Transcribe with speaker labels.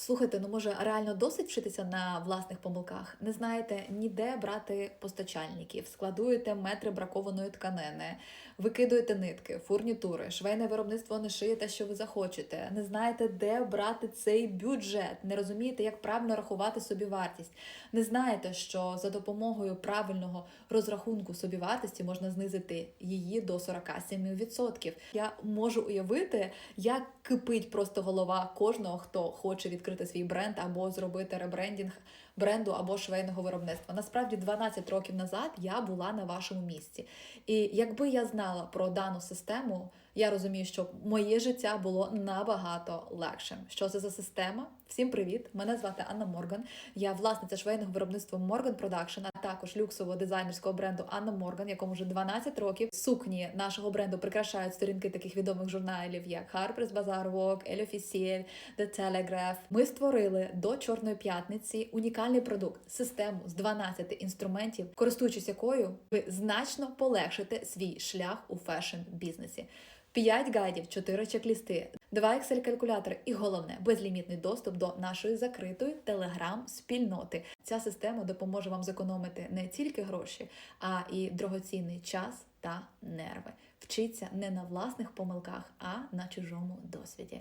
Speaker 1: Слухайте, ну може реально досить вчитися на власних помилках? Не знаєте ніде брати постачальників, складуєте метри бракованої тканини, викидуєте нитки, фурнітури, швейне виробництво не шиє те, що ви захочете. Не знаєте, де брати цей бюджет, не розумієте, як правильно рахувати собівартість. Не знаєте, що за допомогою правильного розрахунку собівартості можна знизити її до 47%. Я можу уявити, як кипить просто голова кожного, хто хоче відкрити свій бренд або зробити ребрендінг бренду або швейного виробництва. Насправді, 12 років назад я була на вашому місці. І якби я знала про дану систему, я розумію, що моє життя було набагато легшим. Що це за система? Всім привіт! Мене звати Анна Морган. Я власниця швейного виробництва Morgan Production, а також люксового дизайнерського бренду Анна Морган, якому вже 12 років. Сукні нашого бренду прикрашають сторінки таких відомих журналів, як Harper's Bazaar Vogue, Elle Officielle, The Telegraph. Ми створили до Чорної п'ятниці унікальний продукт, систему з 12 інструментів, користуючись якою ви значно полегшите свій шлях у фешн бізнесі. 5 гайдів, 4 чек-лісти, 2 Excel-калькулятори і головне безлімітний доступ до нашої закритої телеграм-спільноти. Ця система допоможе вам зекономити не тільки гроші, а і дорогоцінний час та нерви. Вчіться не на власних помилках, а на чужому досвіді.